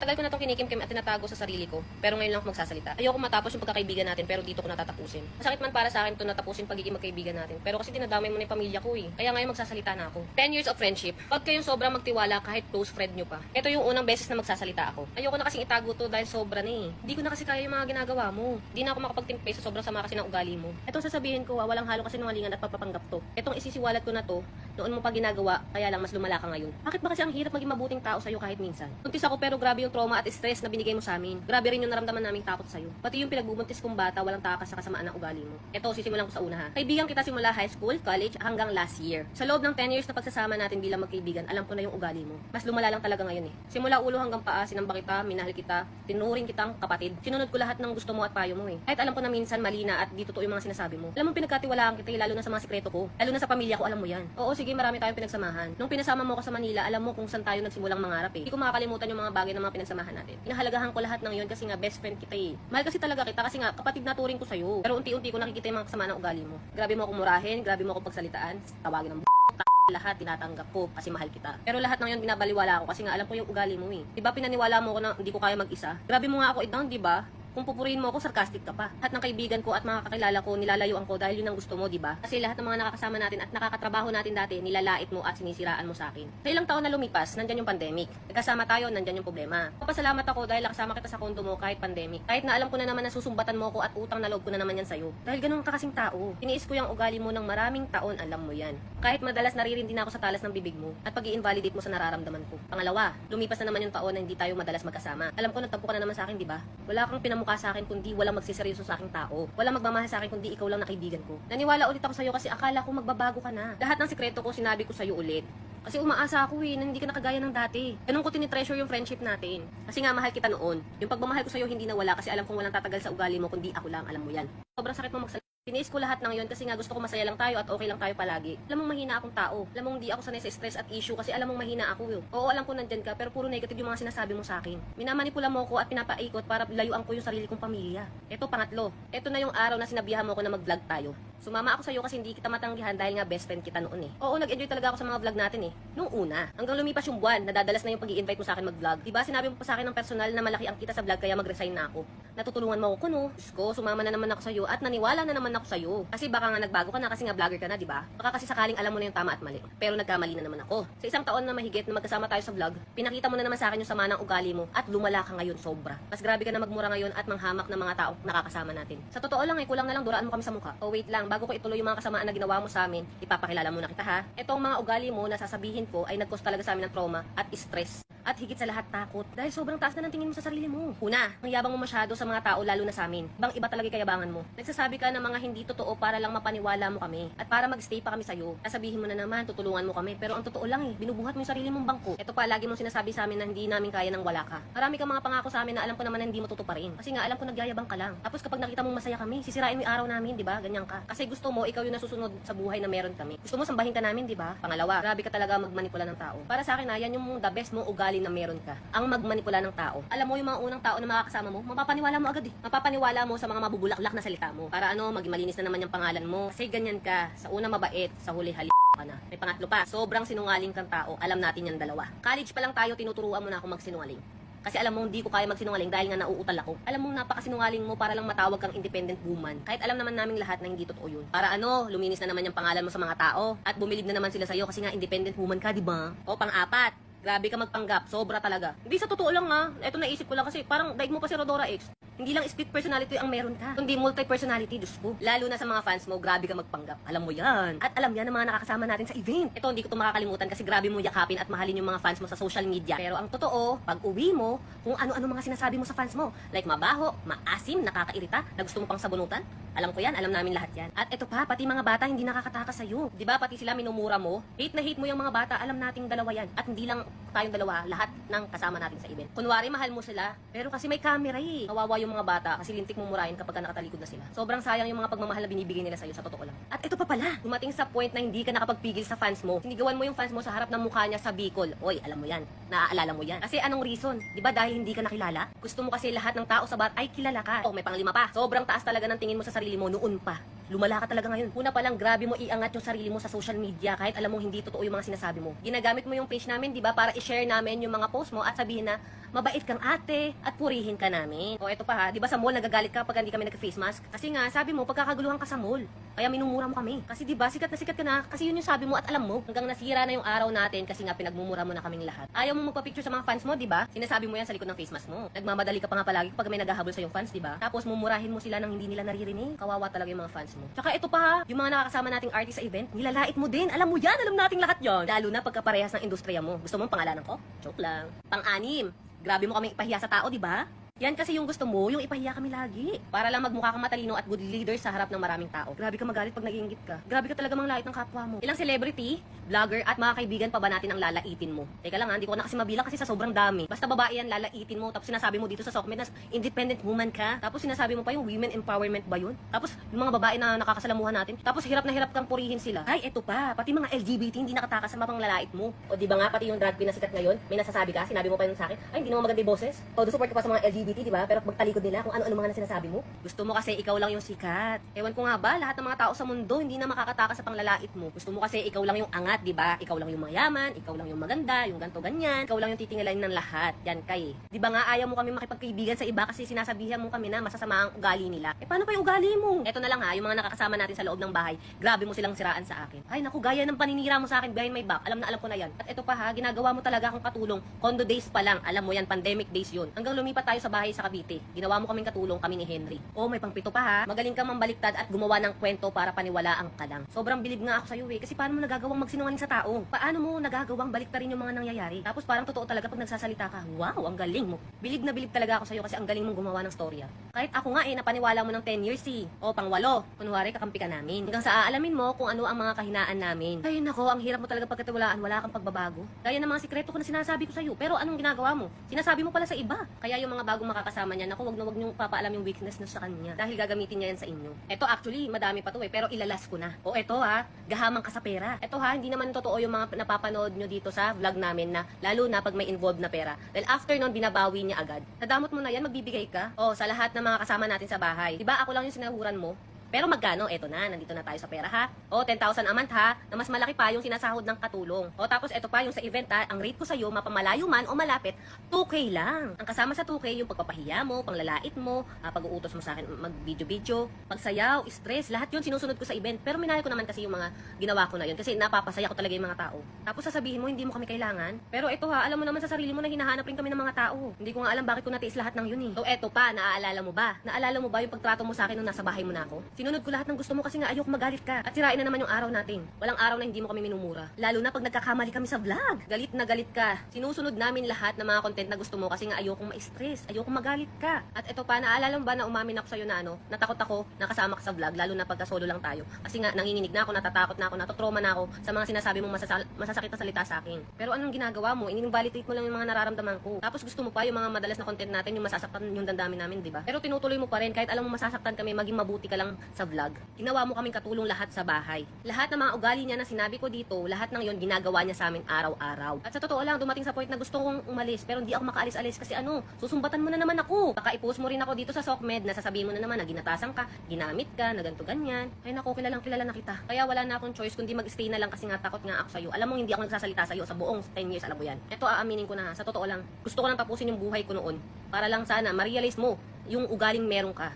Tagal ko na itong kinikimkim at tinatago sa sarili ko, pero ngayon lang ako magsasalita. Ayoko matapos yung pagkakaibigan natin, pero dito ko natatapusin. Masakit man para sa akin ito natapusin pagiging magkaibigan natin, pero kasi dinadamay mo na yung pamilya ko eh. Kaya ngayon magsasalita na ako. 10 years of friendship. Pag kayong sobrang magtiwala kahit close friend nyo pa. Ito yung unang beses na magsasalita ako. Ayoko na kasing itago to dahil sobra na eh. Hindi ko na kasi kaya yung mga ginagawa mo. Hindi na ako makapagtimpe sa sobrang sama kasi ng ugali mo. Itong sasabihin ko, ah, walang halo kasi nungalingan at papapanggap to. Itong isisiwalat ko na to, noon mo pa ginagawa, kaya lang mas lumala ka ngayon. Bakit ba kasi ang hirap maging mabuting tao sa'yo kahit minsan? Buntis ako pero grabe yung trauma at stress na binigay mo sa amin. Grabe rin yung naramdaman naming takot sa'yo. Pati yung pinagbubuntis kong bata, walang takas sa kasamaan ng ugali mo. Ito, sisimulan ko sa una ha. Kaibigan kita simula high school, college, hanggang last year. Sa loob ng 10 years na pagsasama natin bilang magkaibigan, alam ko na yung ugali mo. Mas lumala lang talaga ngayon eh. Simula ulo hanggang paa, sinamba kita, minahal kita, tinuring kitang kapatid. Sinunod ko lahat ng gusto mo at payo mo eh. Kahit alam ko na minsan mali na at di totoo yung mga sinasabi mo. Alam mo pinagkatiwalaan kita eh, lalo na sa mga sikreto ko. Lalo na sa pamilya ko, alam mo yan. Oo, sige, marami tayong pinagsamahan. Nung pinasama mo ko sa Manila, alam mo kung saan tayo nagsimulang mangarap eh. Hindi ko makakalimutan yung mga bagay na mga pinagsamahan natin. Inahalagahan ko lahat ng yon kasi nga best friend kita eh. Mahal kasi talaga kita kasi nga kapatid na turing ko sa'yo. Pero unti-unti ko nakikita yung mga kasama ng ugali mo. Grabe mo akong murahin, grabe mo akong pagsalitaan, tawagin ng lahat tinatanggap ko kasi mahal kita. Pero lahat ng yun binabaliwala ako kasi nga alam ko yung ugali mo eh. 'Di ba pinaniwala mo ko na hindi ko kaya mag-isa? Grabe mo nga ako i-down, 'di ba? Kung pupurihin mo ako, sarcastic ka pa. Lahat ng kaibigan ko at mga kakilala ko, nilalayuan ko dahil yun ang gusto mo, di ba? Kasi lahat ng mga nakakasama natin at nakakatrabaho natin dati, nilalait mo at sinisiraan mo sa akin. Sa ilang taon na lumipas, nandyan yung pandemic. Nagkasama tayo, nandyan yung problema. Papasalamat ako dahil nakasama kita sa kondo mo kahit pandemic. Kahit na alam ko na naman na susumbatan mo ko at utang na loob ko na naman yan sa'yo. Dahil ganun ka kasing tao. Tiniis ko yung ugali mo ng maraming taon, alam mo yan. Kahit madalas naririndi na ako sa talas ng bibig mo at pag invalidate mo sa nararamdaman ko. Pangalawa, lumipas na naman yung taon na hindi tayo madalas magkasama. Alam ko nagtampo ka na naman sa akin, di ba? Wala kang pinamukha sa akin kundi walang magsiseryoso sa aking tao. Walang magmamahal sa akin kundi ikaw lang na kaibigan ko. Naniwala ulit ako sa'yo kasi akala ko magbabago ka na. Lahat ng sikreto ko sinabi ko sa'yo ulit. Kasi umaasa ako eh, na hindi ka nakagaya ng dati. Ganun ko tinitreasure yung friendship natin. Kasi nga mahal kita noon. Yung pagmamahal ko sa'yo hindi nawala kasi alam kong walang tatagal sa ugali mo kundi ako lang, alam mo yan. Sobrang sakit mo magsalita. Tiniis ko lahat ng yon kasi nga gusto ko masaya lang tayo at okay lang tayo palagi. Alam mong mahina akong tao. Alam mong hindi ako sanay sa stress at issue kasi alam mong mahina ako. eh. Oo, alam ko nandyan ka pero puro negative yung mga sinasabi mo sa akin. Minamanipula mo ko at pinapaikot para layuan ko yung sarili kong pamilya. Ito pangatlo. Ito na yung araw na sinabihan mo ko na mag-vlog tayo. Sumama ako sa'yo kasi hindi kita matanggihan dahil nga best friend kita noon eh. Oo, nag-enjoy talaga ako sa mga vlog natin eh. Nung una, hanggang lumipas yung buwan, nadadalas na yung pag invite mo sa akin mag-vlog. Diba sinabi mo pa sa akin ng personal na malaki ang kita sa vlog kaya mag-resign na ako. Natutulungan mo ako kuno. Diyos ko, sumama na naman ako sa'yo at naniwala na naman ako sa'yo. Kasi baka nga nagbago ka na kasi nga vlogger ka na, di ba? Baka kasi sakaling alam mo na yung tama at mali. Pero nagkamali na naman ako. Sa isang taon na mahigit na magkasama tayo sa vlog, pinakita mo na naman sa akin yung sama ng ugali mo at lumala ka ngayon sobra. Mas grabe ka na magmura ngayon at manghamak ng mga tao nakakasama natin. Sa totoo lang eh, kulang na lang duraan mo kami sa mukha. Oh wait lang, bago ko ituloy yung mga kasamaan na ginawa mo sa amin, ipapakilala muna kita ha. Itong mga ugali mo na sasabihin ko ay nagkos talaga sa amin ng trauma at stress. At higit sa lahat takot dahil sobrang taas na ng tingin mo sa sarili mo. Una, ang yabang mo masyado sa mga tao lalo na sa amin. Bang iba talaga kayabangan mo. Nagsasabi ka ng mga hindi totoo para lang mapaniwala mo kami at para magstay pa kami sa'yo. Sasabihin mo na naman, tutulungan mo kami. Pero ang totoo lang eh, binubuhat mo yung sarili mong bangko. Ito pa, lagi mong sinasabi sa amin na hindi namin kaya nang wala ka. Marami kang mga pangako sa amin na alam ko naman na hindi mo tutuparin. Kasi nga alam ko nagyayabang ka lang. Tapos kapag nakita mong masaya kami, sisirain mo yung araw namin, di ba? Ganyan ka. Kasi gusto mo, ikaw yung nasusunod sa buhay na meron kami. Gusto mo sambahin ka namin, di ba? Pangalawa, grabe ka talaga magmanipula ng tao. Para sa akin na, yan yung the best mong ugali na meron ka. Ang magmanipula ng tao. Alam mo yung mga unang tao na makakasama mo, mapapaniwala mo agad eh. Mapapaniwala mo sa mga mabubulaklak na salita mo. Para ano, maging malinis na naman yung pangalan mo. Kasi ganyan ka. Sa una mabait, sa huli hali ka na. May pangatlo pa, sobrang sinungaling kang tao. Alam natin yan dalawa. College pa lang tayo, tinuturuan mo na ako magsinungaling. Kasi alam mo, hindi ko kaya magsinungaling dahil nga nauutal ako. Alam mo, napakasinungaling mo para lang matawag kang independent woman. Kahit alam naman namin lahat na hindi totoo yun. Para ano, luminis na naman yung pangalan mo sa mga tao. At bumilib na naman sila sa'yo kasi nga independent woman ka, di ba? O pang-apat, Grabe ka magpanggap, sobra talaga. Hindi sa totoo lang ha, ito naisip ko lang kasi parang daig mo pa si Rodora X. Hindi lang split personality ang meron ka, kundi multi-personality, Diyos ko. Lalo na sa mga fans mo, grabe ka magpanggap. Alam mo yan. At alam yan ng mga nakakasama natin sa event. Ito, hindi ko ito makakalimutan kasi grabe mo yakapin at mahalin yung mga fans mo sa social media. Pero ang totoo, pag uwi mo, kung ano-ano mga sinasabi mo sa fans mo. Like mabaho, maasim, nakakairita, na gusto mo pang sabunutan. Alam ko yan, alam namin lahat yan. At ito pa, pati mga bata hindi nakakatakas sa'yo. Di ba pati sila minumura mo? Hate na hate mo yung mga bata, alam nating dalawa yan. At hindi lang tayong dalawa, lahat ng kasama natin sa event. Kunwari, mahal mo sila, pero kasi may camera eh. Kawawa yung mga bata kasi lintik mo murahin kapag ka nakatalikod na sila. Sobrang sayang yung mga pagmamahal na binibigay nila sa'yo sa totoo lang. At ito pa pala, dumating sa point na hindi ka nakapagpigil sa fans mo. Sinigawan mo yung fans mo sa harap ng mukha niya sa Bicol. Oy, alam mo yan. Naaalala mo yan. Kasi anong reason? Di ba dahil hindi ka nakilala? Gusto mo kasi lahat ng tao sa bar ay kilala ka. Oh, may panglima pa. Sobrang taas talaga ng tingin mo sa sarili mo noon pa. Lumala ka talaga ngayon. Una pa lang, grabe mo iangat yung sarili mo sa social media kahit alam mo hindi totoo yung mga sinasabi mo. Ginagamit mo yung page namin, di ba, para i-share namin yung mga post mo at sabihin na, mabait kang ate, at purihin ka namin. O eto pa ha, di ba sa mall nagagalit ka pag hindi kami nag-face mask? Kasi nga, sabi mo, pagkakaguluhan ka sa mall. Kaya minumura mo kami. Kasi di ba, sikat na sikat ka na, kasi yun yung sabi mo at alam mo. Hanggang nasira na yung araw natin kasi nga pinagmumura mo na kaming lahat. Ayaw mo magpa-picture sa mga fans mo, di ba? Sinasabi mo yan sa likod ng face mask mo. Nagmamadali ka pa nga palagi pag may naghahabol sa yung fans, di ba? Tapos mumurahin mo sila nang hindi nila naririnig. Kawawa talaga yung mga fans mo. Tsaka ito pa ha, yung mga nakakasama nating artist sa event, nilalait mo din. Alam mo yan, alam nating lahat yon. Lalo na pagkaparehas ng industriya mo. Gusto mo ang pangalanan ko? Joke lang. Pang-anim, grabe mo kaming ipahiya sa tao, di ba? Yan kasi yung gusto mo, yung ipahiya kami lagi. Para lang magmukha kang matalino at good leader sa harap ng maraming tao. Grabe ka magalit pag nag ka. Grabe ka talaga mang lait ng kapwa mo. Ilang celebrity, vlogger, at mga kaibigan pa ba natin ang lalaitin mo? Teka lang ha, hindi ko na kasi mabilang kasi sa sobrang dami. Basta babae yan, lalaitin mo. Tapos sinasabi mo dito sa Sokmed na independent woman ka. Tapos sinasabi mo pa yung women empowerment ba yun? Tapos yung mga babae na nakakasalamuhan natin. Tapos hirap na hirap kang purihin sila. Ay, eto pa. Pati mga LGBT hindi nakatakas sa mapang lalait mo. O di ba nga, pati yung drag queen na sikat ngayon, may nasasabi ka, sinabi mo pa yun sa akin, ay, hindi naman maganda yung boses. Todo support ka pa sa mga LGBT, di ba? Pero magtalikod nila kung ano-ano mga na sinasabi mo. Gusto mo kasi ikaw lang yung sikat. Ewan ko nga ba, lahat ng mga tao sa mundo hindi na makakatakas sa panglalait mo. Gusto mo kasi ikaw lang yung angat, di ba? Ikaw lang yung mayaman, ikaw lang yung maganda, yung ganto ganyan. Ikaw lang yung titingalain ng lahat. Yan kay. Di ba nga ayaw mo kami makipagkaibigan sa iba kasi sinasabihan mo kami na masasama ang ugali nila. Eh paano pa yung ugali mo? Eto na lang ha, yung mga nakakasama natin sa loob ng bahay, grabe mo silang siraan sa akin. Ay naku, gaya ng paninira mo sa akin behind my back. Alam na alam ko na yan. At eto pa ha, ginagawa mo talaga akong katulong. Condo days pa lang. Alam mo yan, pandemic days yun. Hanggang lumipat tayo sa bahay sa Cavite. Ginawa mo kaming katulong kami ni Henry. Oh, may pangpito pa ha. Magaling kang mambaliktad at gumawa ng kwento para paniwalaan ka lang. Sobrang bilib nga ako sa iyo eh. Kasi paano mo nagagawang magsinungaling sa tao? Paano mo nagagawang baliktarin yung mga nangyayari? Tapos parang totoo talaga pag nagsasalita ka. Wow, ang galing mo. Bilib na bilib talaga ako sa iyo kasi ang galing mong gumawa ng storya. Kahit ako nga eh, napaniwala mo ng 10 years eh. O, pang walo. Kunwari, kakampi ka namin. Hanggang sa aalamin mo kung ano ang mga kahinaan namin. Ay nako, ang hirap mo talaga pagkatiwalaan. Wala kang pagbabago. Gaya ng mga sikreto ko na sinasabi ko sa iyo. Pero anong ginagawa mo? Sinasabi mo pala sa iba. Kaya yung mga bagong makakasama niya, naku, wag na wag niyong papaalam yung weakness na sa kanya. Dahil gagamitin niya yan sa inyo. Eto actually, madami pa to eh. Pero ilalas ko na. O eto ha, gahamang ka sa pera. Eto ha, naman totoo yung mga napapanood nyo dito sa vlog namin na lalo na pag may involved na pera. Dahil after nun, binabawi niya agad. Nadamot mo na yan, magbibigay ka. O, sa lahat ng mga kasama natin sa bahay. Diba ako lang yung sinahuran mo? Pero magkano? Eto na, nandito na tayo sa pera ha. O, 10,000 a month ha, na mas malaki pa yung sinasahod ng katulong. O, tapos eto pa yung sa event ha, ang rate ko sa'yo, mapamalayo man o malapit, 2K lang. Ang kasama sa 2K, yung pagpapahiya mo, panglalait mo, ah, pag-uutos mo sa akin mag-video-video, pagsayaw, stress, lahat yun sinusunod ko sa event. Pero minahal ko naman kasi yung mga ginawa ko na yun kasi napapasaya ko talaga yung mga tao. Tapos sasabihin mo, hindi mo kami kailangan. Pero ito ha, alam mo naman sa sarili mo na hinahanap rin kami ng mga tao. Hindi ko nga alam bakit ko natiis lahat ng yun eh. So eto pa, naaalala mo ba? Naalala mo ba yung pagtrato mo sa akin nung nasa bahay mo na ako? Sinunod ko lahat ng gusto mo kasi nga ayoko magalit ka. At sirain na naman yung araw natin. Walang araw na hindi mo kami minumura. Lalo na pag nagkakamali kami sa vlog. Galit na galit ka. Sinusunod namin lahat ng mga content na gusto mo kasi nga ayokong ma-stress. Ayokong magalit ka. At ito pa, naalala mo ba na umamin ako sa'yo na ano, natakot ako nakasama ka sa vlog, lalo na pagka solo lang tayo. Kasi nga nanginginig na ako, natatakot na ako, natotrauma na ako sa mga sinasabi mong masasal- masasakit na salita sa akin. Pero anong ginagawa mo? Ininvalidate mo lang yung mga nararamdaman ko. Tapos gusto mo pa yung mga madalas na content natin, yung masasaktan yung dandami namin, di ba? Pero tinutuloy mo pa rin kahit alam mo masasaktan kami, maging mabuti ka lang sa vlog. Ginawa mo kaming katulong lahat sa bahay. Lahat ng mga ugali niya na sinabi ko dito, lahat ng yon ginagawa niya sa amin araw-araw. At sa totoo lang, dumating sa point na gusto kong umalis, pero hindi ako makaalis-alis kasi ano, susumbatan mo na naman ako. Baka i-post mo rin ako dito sa Sokmed na sasabihin mo na naman na ginatasan ka, ginamit ka, na ganito ganyan. Ay nako, kilalang kilala na kita. Kaya wala na akong choice kundi mag-stay na lang kasi nga takot nga ako sa'yo. Alam mo, hindi ako nagsasalita sa'yo sa buong 10 years, alam mo. Ito aaminin ko na sa totoo lang, gusto ko lang tapusin yung buhay ko noon. Para lang sana, ma-realize mo yung ugaling meron ka.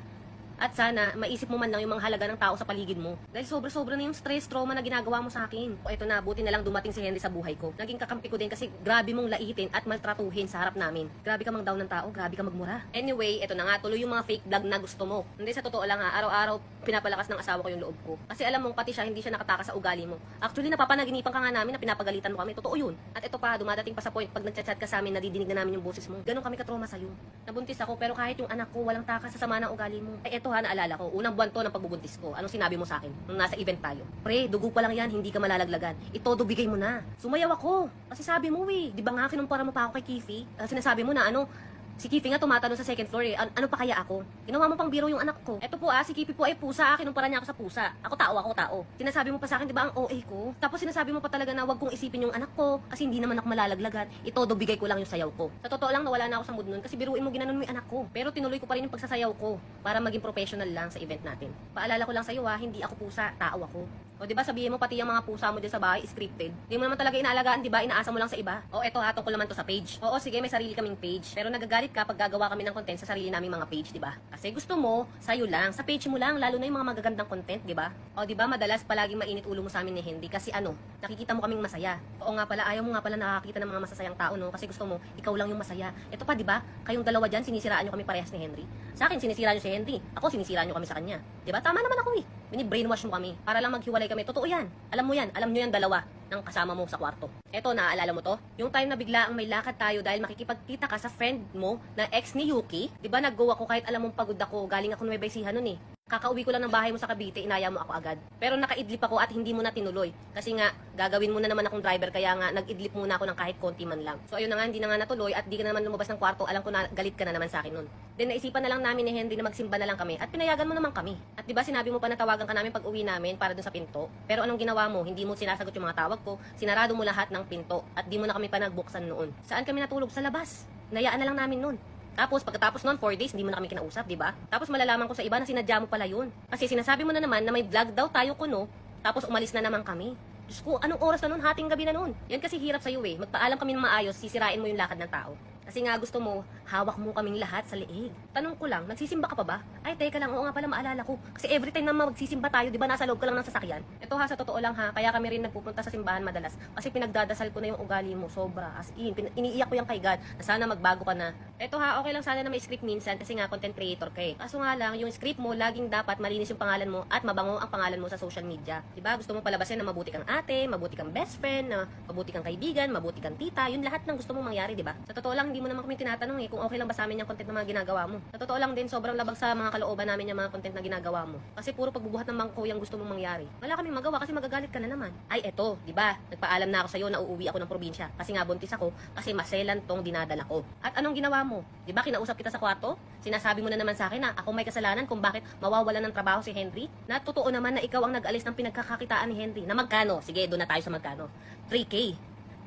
At sana, maisip mo man lang yung mga halaga ng tao sa paligid mo. Dahil sobra-sobra na yung stress, trauma na ginagawa mo sa akin. O eto na, buti na lang dumating si Henry sa buhay ko. Naging kakampi ko din kasi grabe mong laitin at maltratuhin sa harap namin. Grabe ka mang down ng tao, grabe ka magmura. Anyway, eto na nga, tuloy yung mga fake vlog na gusto mo. Hindi sa totoo lang ha, araw-araw pinapalakas ng asawa ko yung loob ko. Kasi alam mo, pati siya, hindi siya nakatakas sa ugali mo. Actually, napapanaginipan ka nga namin na pinapagalitan mo kami. Totoo yun. At ito pa, dumadating pa sa point, pag nagchat-chat ka sa amin, nadidinig na namin yung boses mo. Ganon kami katroma sa'yo. Nabuntis ako, pero kahit yung anak ko, walang takas sa sama ng ugali mo. Ay, eto ha, naalala ko. Unang buwan to ng pagbubuntis ko. Anong sinabi mo sa akin? Nung nasa event tayo. Pre, dugo pa lang yan, hindi ka malalaglagan. Itodo bigay mo na. Sumayaw ako. Kasi sabi mo eh, di ba nga kinumpara mo pa ako kay Kifi? Ah, sinasabi mo na ano, Si Kipi nga tumatanong sa second floor eh. An- ano pa kaya ako? Ginawa mo pang biro yung anak ko. Eto po ah, si Kipi po ay pusa. Kinumpara niya ako sa pusa. Ako tao, ako tao. Sinasabi mo pa sa akin, di ba, ang OA ko? Tapos sinasabi mo pa talaga na wag kong isipin yung anak ko kasi hindi naman ako malalaglagan. Ito, bigay ko lang yung sayaw ko. Sa totoo lang, nawala na ako sa mood nun kasi biruin mo ginanon mo yung anak ko. Pero tinuloy ko pa rin yung pagsasayaw ko para maging professional lang sa event natin. Paalala ko lang sa'yo ah, hindi ako pusa, tao ako. O di ba sabihin mo pati yung mga pusa mo din sa bahay scripted. Di mo naman talaga inaalagaan, di ba? Inaasa mo lang sa iba. O eto ha, tungkol naman to sa page. Oo, sige, may sarili kaming page. Pero nagagalit ka pag gagawa kami ng content sa sarili naming mga page, di ba? Kasi gusto mo, sa'yo lang, sa page mo lang, lalo na yung mga magagandang content, di ba? O di ba, madalas palaging mainit ulo mo sa amin ni Henry kasi ano, nakikita mo kaming masaya. Oo nga pala, ayaw mo nga pala nakakita ng mga masasayang tao, no? Kasi gusto mo, ikaw lang yung masaya. Ito pa, di ba? Kayong dalawa dyan, sinisiraan nyo kami parehas ni Henry. Sa akin, sinisira nyo si Henry. Ako, sinisira nyo kami sa kanya. Di ba? Tama naman ako eh. Bini-brainwash mo kami para lang maghiwalay kami. Totoo yan. Alam mo yan. Alam nyo yan dalawa ng kasama mo sa kwarto. Eto, naaalala mo to? Yung time na bigla ang may lakad tayo dahil makikipagkita ka sa friend mo na ex ni Yuki. Di ba nag-go ako kahit alam mong pagod ako. Galing ako Nueva Ecija nun eh. Kakauwi ko lang ng bahay mo sa Cavite, inaya mo ako agad. Pero nakaidlip ako at hindi mo na tinuloy. Kasi nga, gagawin mo na naman akong driver, kaya nga nag-idlip muna ako ng kahit konti man lang. So ayun na nga, hindi na nga natuloy at di ka na naman lumabas ng kwarto. Alam ko na galit ka na naman sa akin nun. Then naisipan na lang namin ni Henry na magsimba na lang kami at pinayagan mo naman kami. At di ba sinabi mo pa na tawagan ka namin pag uwi namin para dun sa pinto? Pero anong ginawa mo? Hindi mo sinasagot yung mga tawag ko, sinarado mo lahat ng pinto at di mo na kami pa noon. Saan kami natulog? Sa labas. Nayaan na lang namin noon. Tapos pagkatapos noon, 4 days, hindi mo na kami kinausap, di ba? Tapos malalaman ko sa iba na sinadya mo pala yun. Kasi sinasabi mo na naman na may vlog daw tayo kuno, tapos umalis na naman kami. Diyos ko, anong oras na noon? Hating gabi na noon. Yan kasi hirap sa'yo eh. Magpaalam kami ng maayos, sisirain mo yung lakad ng tao. Kasi nga gusto mo, hawak mo kaming lahat sa liig. Tanong ko lang, nagsisimba ka pa ba? Ay, teka lang, oo nga pala maalala ko. Kasi every time na magsisimba tayo, di ba nasa loob ka lang ng sasakyan? Ito ha, sa totoo lang ha, kaya kami rin nagpupunta sa simbahan madalas. Kasi pinagdadasal ko na yung ugali mo, sobra. As in, iniiyak ko yung kay God, na sana magbago ka na. Ito ha, okay lang sana na may script minsan kasi nga content creator ka eh. Kaso nga lang, yung script mo, laging dapat malinis yung pangalan mo at mabango ang pangalan mo sa social media. Di ba? Gusto mo palabasin na mabuti kang ate, mabuti kang best friend, na mabuti kang kaibigan, mabuti kang tita, yun lahat ng gusto mong mangyari, di ba? Sa totoo lang, hindi mo naman kami tinatanong eh kung okay lang ba sa amin yung content na mga ginagawa mo. Sa totoo lang din, sobrang labag sa mga kalooban namin yung mga content na ginagawa mo. Kasi puro pagbubuhat ng bangko yung gusto mong mangyari. Wala kaming magawa kasi magagalit ka na naman. Ay, eto, di ba? Nagpaalam na ako sa'yo na uuwi ako ng probinsya. Kasi nga buntis ako, kasi maselan tong dinadala ko. At anong ginawa mo? Di ba kinausap kita sa kwarto? Sinasabi mo na naman sa akin na ako may kasalanan kung bakit mawawalan ng trabaho si Henry? Na totoo naman na ikaw ang nag-alis ng pinagkakakitaan ni Henry. Na magkano? Sige, doon na tayo sa magkano. 3K.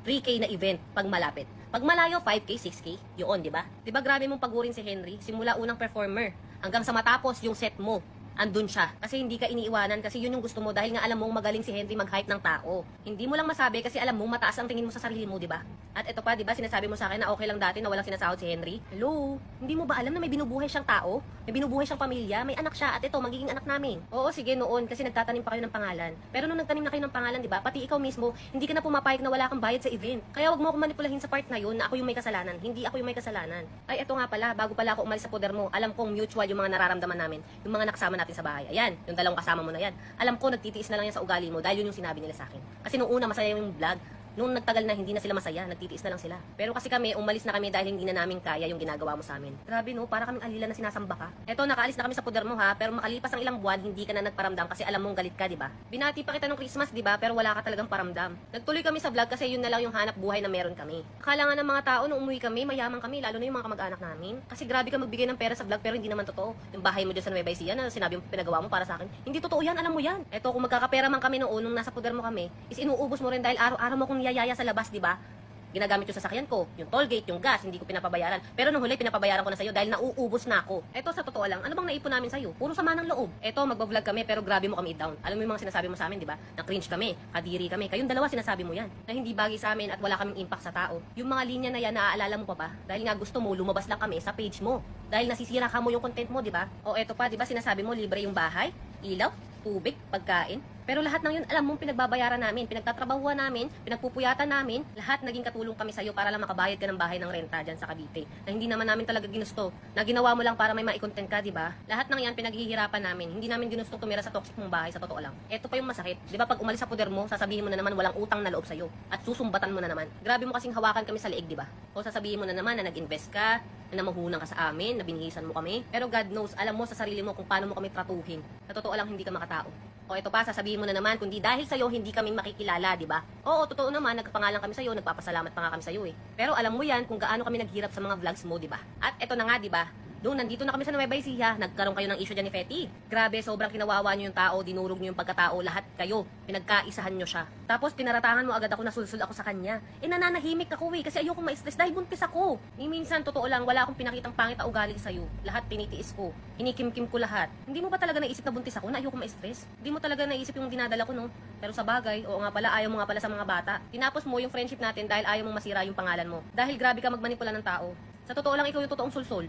3K na event pag malapit. Pag malayo, 5K, 6K. Yun, di ba? Di ba grabe mong pagurin si Henry? Simula unang performer hanggang sa matapos yung set mo andun siya. Kasi hindi ka iniiwanan kasi yun yung gusto mo dahil nga alam mong magaling si Henry mag-hype ng tao. Hindi mo lang masabi kasi alam mo mataas ang tingin mo sa sarili mo, di ba? At ito pa, di ba, sinasabi mo sa akin na okay lang dati na walang sinasahod si Henry? Hello? Hindi mo ba alam na may binubuhay siyang tao? May binubuhay siyang pamilya? May anak siya at ito, magiging anak namin. Oo, sige noon kasi nagtatanim pa kayo ng pangalan. Pero nung nagtanim na kayo ng pangalan, di ba, pati ikaw mismo, hindi ka na pumapayag na wala kang bayad sa event. Kaya wag mo ako manipulahin sa part na yun na ako yung may kasalanan. Hindi ako yung may kasalanan. Ay, ito nga pala, bago pala ako umalis sa poder mo, alam kong mutual yung mga nararamdaman namin, yung mga nakasama natin sa bahay. Ayan, yung dalawang kasama mo na yan. Alam ko, nagtitiis na lang yan sa ugali mo dahil yun yung sinabi nila sa akin. Kasi nung una, masaya yung vlog. Nung nagtagal na, hindi na sila masaya. Nagtitiis na lang sila. Pero kasi kami, umalis na kami dahil hindi na namin kaya yung ginagawa mo sa amin. Grabe no, para kaming alila na sinasamba ka. Eto, nakaalis na kami sa puder mo ha, pero makalipas ang ilang buwan, hindi ka na nagparamdam kasi alam mong galit ka, di ba? Binati pa kita nung Christmas, di ba? Pero wala ka talagang paramdam. Nagtuloy kami sa vlog kasi yun na lang yung hanap buhay na meron kami. Akala nga ng mga tao nung umuwi kami, mayaman kami, lalo na yung mga kamag-anak namin. Kasi grabe ka magbigay ng pera sa vlog pero hindi naman totoo. Yung bahay mo dyan sa Nueva Ecija na sinabi mo pinagawa mo para sa akin. Hindi totoo yan, alam mo yan. Eto, kung magkakapera man kami noon nung nasa puder mo kami, is inuubos mo rin dahil araw-araw mo kong niyayaya sa labas, di ba? Ginagamit yung sasakyan ko, yung toll gate, yung gas, hindi ko pinapabayaran. Pero nung huli, pinapabayaran ko na sa'yo dahil nauubos na ako. Eto, sa totoo lang, ano bang naipon namin sa'yo? Puro sama ng loob. Eto, magbablog kami pero grabe mo kami down. Alam mo yung mga sinasabi mo sa amin, di ba? Na cringe kami, kadiri kami. Kayong dalawa sinasabi mo yan. Na hindi bagay sa amin at wala kaming impact sa tao. Yung mga linya na yan, naaalala mo pa ba? Dahil nga gusto mo, lumabas lang kami sa page mo. Dahil nasisira ka mo yung content mo, di ba? O eto pa, di ba sinasabi mo, libre yung bahay, ilaw, tubig, pagkain. Pero lahat ng yun, alam mong pinagbabayaran namin, pinagtatrabahuan namin, pinagpupuyatan namin, lahat naging katulong kami sa'yo para lang makabayad ka ng bahay ng renta dyan sa Cavite. Na hindi naman namin talaga ginusto. Na ginawa mo lang para may maikontent ka, di ba? Lahat ng yan pinaghihirapan namin. Hindi namin ginusto tumira sa toxic mong bahay, sa totoo lang. Ito pa yung masakit. Di ba pag umalis sa poder mo, sasabihin mo na naman walang utang na loob sa'yo. At susumbatan mo na naman. Grabe mo kasing hawakan kami sa leeg, di ba? O sasabihin mo na naman na nag-invest ka, na namahunan ka sa amin, na binihisan mo kami. Pero God knows, alam mo sa sarili mo kung paano mo kami tratuhin. Sa totoo lang, hindi ka makatao. O ito pa, sasabihin mo na naman, kundi dahil sa'yo, hindi kami makikilala, di ba? Oo, totoo naman, nagpapangalan kami sa'yo, nagpapasalamat pa nga kami sa'yo eh. Pero alam mo yan kung gaano kami naghirap sa mga vlogs mo, di ba? At eto na nga, di ba? Doon, nandito na kami sa Nueva Ecija. Nagkaroon kayo ng issue dyan ni Fetty. Grabe, sobrang kinawawa nyo yung tao, dinurog nyo yung pagkatao, lahat kayo. Pinagkaisahan nyo siya. Tapos pinaratangan mo agad ako na sulsul ako sa kanya. Eh nananahimik ako eh, kasi ayoko ma-stress dahil buntis ako. Eh, minsan, totoo lang, wala akong pinakitang pangit na ugali sa'yo. Lahat tinitiis ko. Inikimkim ko lahat. Hindi mo ba talaga naisip na buntis ako na ayoko ma-stress? Hindi mo talaga naisip yung dinadala ko, no? Pero sa bagay, oo nga pala, ayaw mo nga pala sa mga bata. Tinapos mo yung friendship natin dahil ayaw mong masira yung pangalan mo. Dahil grabe ka magmanipula ng tao. Sa totoo lang, ikaw yung totoong sulsol.